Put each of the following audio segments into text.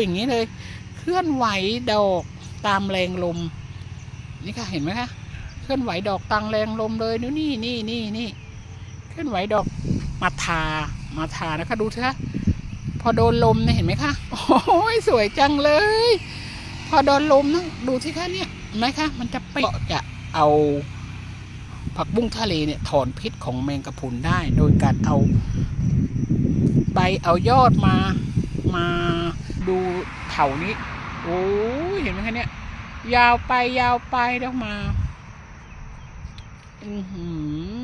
อย่างนี้เลย เคลื่อนไหวดอกตามแรงลม นี่ค่ะเห็นไหมคะเคลื่อนไหวดอกตามแรงลมเลยนี่นี่นี่นี่นี่เคลื่อนไหวดอกมาทามาทานะคะดูเถอะพอโดนลมเนี่ยเห็นไหมคะโอ้ยสวยจังเลย พอโดนลมนะดูสิคะเนี่ยเห็นไหมคะมันจะไปก็จะเอาผักบุ้งทะเลเนี่ยถอนพิษของแมงกะพรุนได้ โดยการเอาใบเอายอดมา มาดูเถานี้ โอ้เห็นไหมคะเนี่ย ยาวไปยาวไปแล้วมาอือหื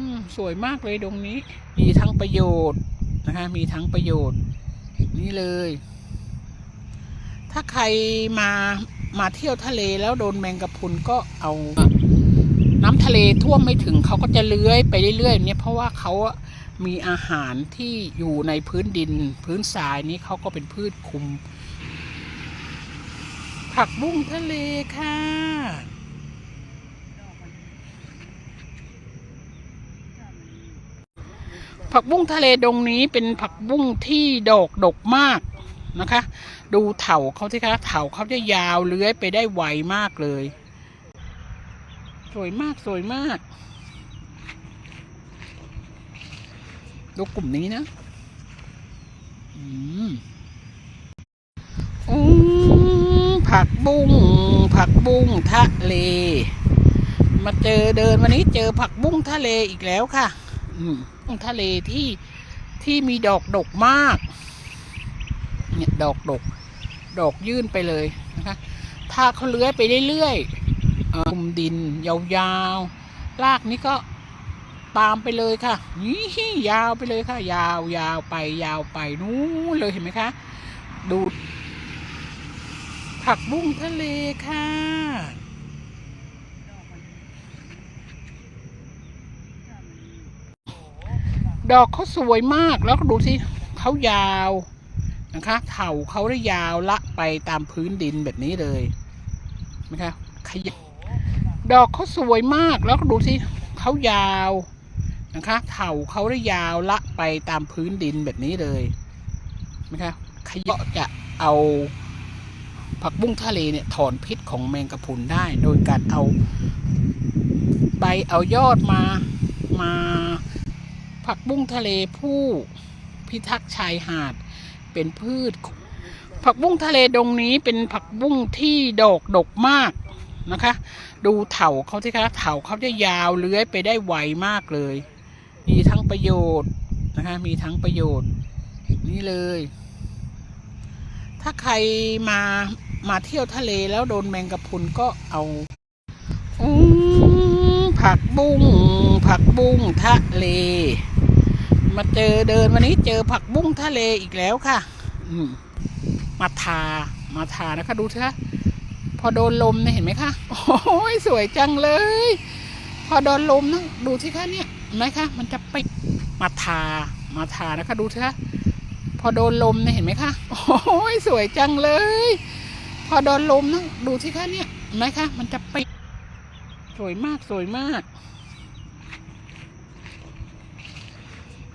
อสวยมากเลยตรงนี้ มีทั้งประโยชน์นะคะ มีทั้งประโยชน์ นี่เลย ถ้าใครมามาเที่ยวทะเลแล้วโดนแมงกะพุนก็เอาน้ำทะเลท่วมไม่ถึงเขาก็จะเลื้อยไปเรื่อยๆเนี่ยเพราะว่าเขา มีอาหารที่อยู่ในพื้นดินพื้นทรายนี้เขาก็เป็นพืชคุม ผักบุ้งทะเลค่ะ ผักบุ้งทะเลดงนี้เป็นผักบุ้งที่ดอกดกมากนะคะ ดูเถาเขาสิคะเถาเขาจะยาวเลื้อยไปได้ไวมากเลย สวยมากสวยมาก ดูกลุ่มนี้นะอืมอืมผักบุ้งผักบุ้งทะเล มาเจอเดินวันนี้เจอผักบุ้งทะเลอีกแล้วค่ะ อืมทะเลที่ที่มีดอกดกมาก เนี่ยดอกดก ดอกยื่นไปเลยนะคะถ้าเขาเลื้อยไปเรื่อยๆเอ่อคลุมดินยาวๆรากนี้ก็ ตามไปเลยค่ะนี่ยาวไปเลยค่ะ ยาวยาวไป ยาวไปนู้นเลยเห็นไหมคะ ดู ผักบุ้งทะเลค่ะ ดอกเขาสวยมากแล้วก็ดูสิเขายาวนะคะเถาเขาได้ยาวละไปตามพื้นดินแบบนี้เลยนะคะขยดอกเขาสวยมากแล้วก็ดูสิเขายาว นะคะเถาเขาได้ยาวละไปตามพื้นดินแบบนี้เลยนะคะขยก็จะเอาผักบุ้งทะเลเนี่ยถอนพิษของแมงกะพรุนได้ โดยการเอาใบเอายอดมามาผักบุ้งทะเลผู้พิทักษ์ชายหาดเป็นพืช ผักบุ้งทะเลดงนี้เป็นผักบุ้งที่ดอกดกมากนะคะ ดูเถาเขาสิคะเถาเขาจะยาวเลื้อยไปได้ไวมากเลย มีทั้งประโยชน์นะคะมีทั้งประโยชน์นี่เลย ถ้าใครมามาเที่ยวทะเลแล้วโดนแมงกะพรุนก็เอาอผักบุ้งผักบุ้งทะเล มาเจอเดินวันนี้เจอผักบุ้งทะเลอีกแล้วค่ะ อืมมาทามาทานะคะดูเถอะพอโดนลมเนี่ยเห็นไหมคะ โอ้ยสวยจังเลย พอโดนลมนะดูสิคะเนี่ย เห็นไหมคะมันจะไปมาทามาทานะคะ ดูเถอะพอโดนลมเนี่ยเห็นไหมคะโอ้ยสวยจังเลย พอโดนลมนะดูสิคะเนี่ยเห็นไหมคะมันจะไปสวยมากสวยมาก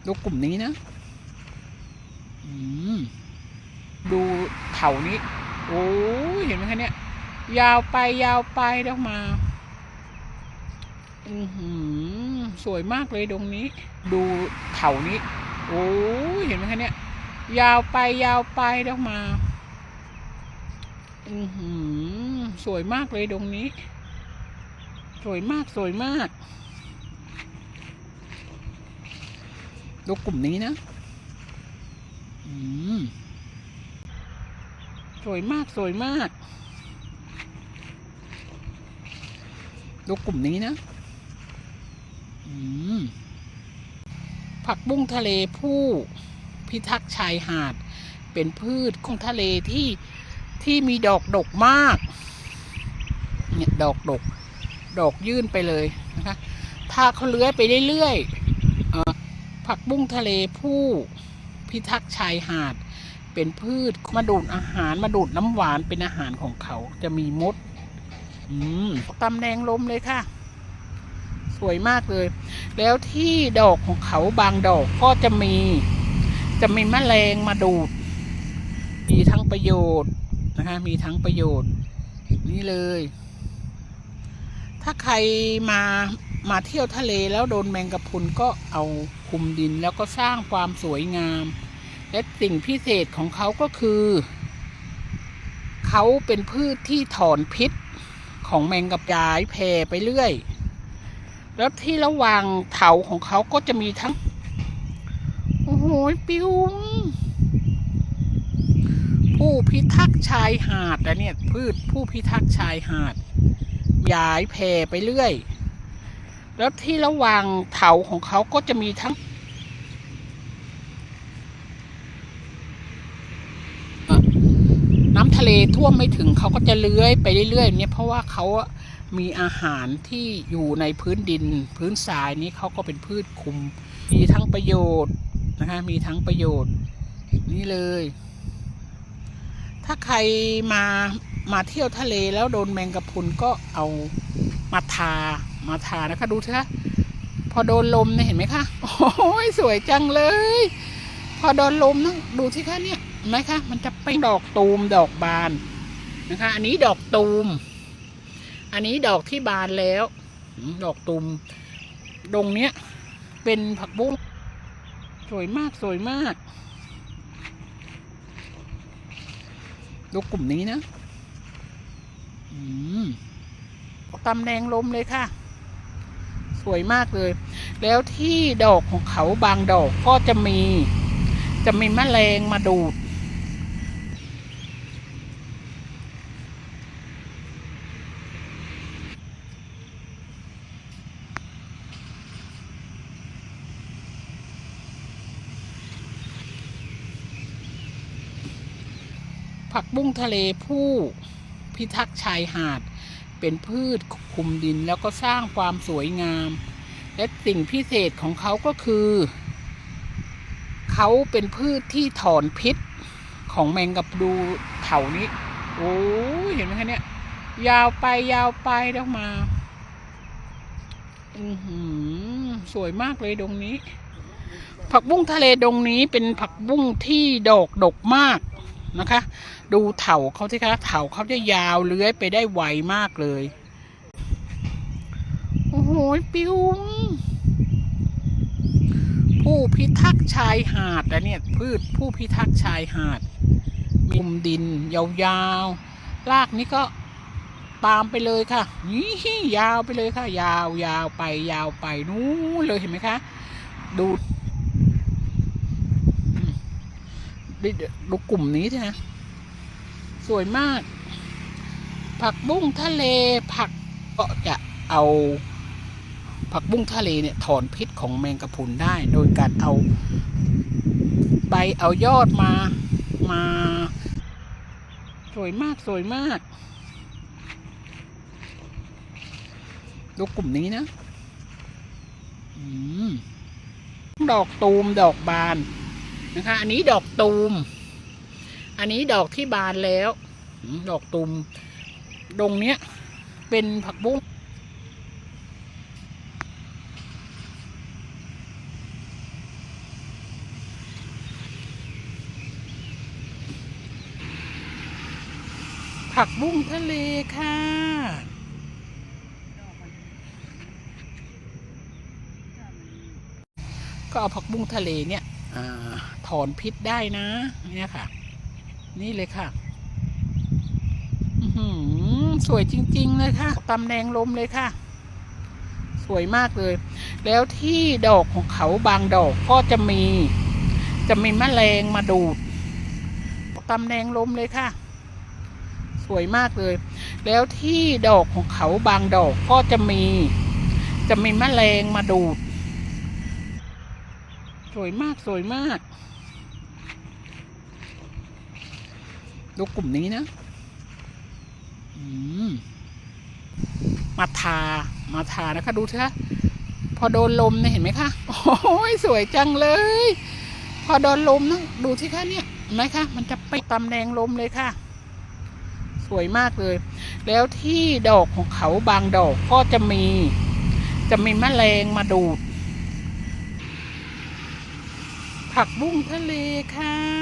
ดูกลุ่มนี้นะอืมดูเถานี้โอ้เห็นไหมคะเนี่ย ยาวไปยาวไปแล้วมา อือหือ สวยมากเลยตรงนี้ ดูเถานี้ โอ้เห็นไหมคะเนี่ย ยาวไปยาวไปแล้วมาอือหือสวยมากเลยตรงนี้ สวยมากสวยมากดูกลุ่มนี้นะ อืมสวยมากสวยมากดูกลุ่มนี้นะ อืม ผักบุ้งทะเลผู้พิทักษ์ชายหาด เป็นพืชของทะเลที่ที่มีดอกดกมาก เนี่ยดอกดก ดอกยื่นไปเลยนะคะ ถ้าเขาเลื้อยไปเรื่อยๆผักบุ้งทะเลผู้พิทักษ์ชายหาด เป็นพืชมาดูดอาหารมาดูดน้ำหวานเป็นอาหารของเขาจะมีมด อืมตำแดงลมเลยค่ะ วยมากเลย แล้วที่ดอกของเขาบางดอกก็จะมี จะมีแมลงมาดูด มีทั้งประโยชน์นะคะมีทั้งประโยชน์ นี่เลย ถ้าใครมามาเที่ยวทะเลแล้วโดนแมงกะพรุนก็เอาคุมดินแล้วก็สร้างความสวยงาม และสิ่งพิเศษของเขาก็คือ เขาเป็นพืชที่ถอนพิษของแมงกับยายแผ่ไปเรื่อย แล้วที่ระหว่างเถาของเขาก็จะมีทั้ง โอ้โหปิวผู้พิทักษ์ชายหาดอะเนี่ยพืชผู้พิทักษ์ชายหาดย้ายแผ่ไปเรื่อย แล้วที่ระหว่างเถาของเขาก็จะมีทั้งน้ำทะเลท่วมไม่ถึงเขาก็จะเลื้อยไปเรื่อยๆเนี่ยเพราะว่าเขาอะ มีอาหารที่อยู่ในพื้นดิน พื้นทรายนี้เขาก็เป็นพืชคุม มีทั้งประโยชน์นะคะมีทั้งประโยชน์นี่เลย ถ้าใครมามาเที่ยวทะเลแล้วโดนแมงกะพรุนก็เอามาทามาทานะคะดูเถอะพอโดนลมเนี่ยเห็นไหมคะโอ้ยสวยจังเลย พอโดนลมนะดูสิคะเนี่ยเห็นไหมคะมันจะเป็นดอกตูมดอกบานนะคะ อันนี้ดอกตูม อันนี้ดอกที่บานแล้วอืมดอกตูมตรงเนี้ย เป็นผักบุ้งสวยมากสวยมาก ดูกลุ่มนี้นะอืมตำแดงลมเลยค่ะ สวยมากเลย แล้วที่ดอกของเขาบางดอกก็จะมี จะมีแมลงมาดูด ผักบุ้งทะเลผู้พิทักษ์ชายหาด เป็นพืชคุมดินแล้วก็สร้างความสวยงาม และสิ่งพิเศษของเขาก็คือ เขาเป็นพืชที่ถอนพิษของแมงกับดูเถานี้ โอ้เห็นไหมคะเนี่ย ยาวไปยาวไปแล้วมา อือหือ สวยมากเลยตรงนี้ ผักบุ้งทะเลตรงนี้เป็นผักบุ้งที่ดอกดกมาก นะคะ ดูเถาเขาสิคะเถาเขาจะยาวเลื้อยไปได้ไวมากเลย โอ้โหปิวผู้พิทักษ์ชายหาดอะเนี่ยพืชผู้พิทักษ์ชายหาดมุมดินยาวๆรากนี้ก็ตามไปเลยค่ะยี่ยาวไปเลยค่ะ ยาวยาวไปยาวไปนู้นเลยเห็นไหมคะ ดูอืม ดูดูกลุ่มนี้สินะ สวยมาก ผักบุ้งทะเลผักก็จะเอา ผักบุ้งทะเลเนี่ยถอนพิษของแมงกะพรุนได้ โดยการเอาใบเอายอดมามา สวยมากสวยมากดูกลุ่มนี้นะอืมดอกตูมดอกบาน นะคะ อันนี้ดอกตูม อันนี้ดอกที่บานแล้ว ดอกตูมตรงเนี้ย เป็นผักบุ้งผักบุ้งทะเลค่ะ ก็เอาผักบุ้งทะเลเนี่ย อถอนพิษได้นะเนี่ยค่ะ นี่เลยค่ะสวยจริง ๆ เลยค่ะตำแดงลมเลยค่ะ สวยมากเลย แล้วที่ดอกของเขาบางดอกก็จะมี จะมีแมลงมาดูดตำแดงลมเลยค่ะ สวยมากเลย แล้วที่ดอกของเขาบางดอกก็จะมี จะมีแมลงมาดูด สวยมากสวยมาก ดูกลุ่มนี้นะอืมมาทา มาทานะคะ ดูเถอะพอโดนลมเนี่ยเห็นไหมคะ โอ้ยสวยจังเลย พอโดนลมนะดูสิคะเนี่ยเห็นไหมคะ มันจะไปตำแดงลมเลยค่ะ สวยมากเลย แล้วที่ดอกของเขาบางดอกก็จะมี จะมีแมลงมาดูด ผักบุ้งทะเลค่ะ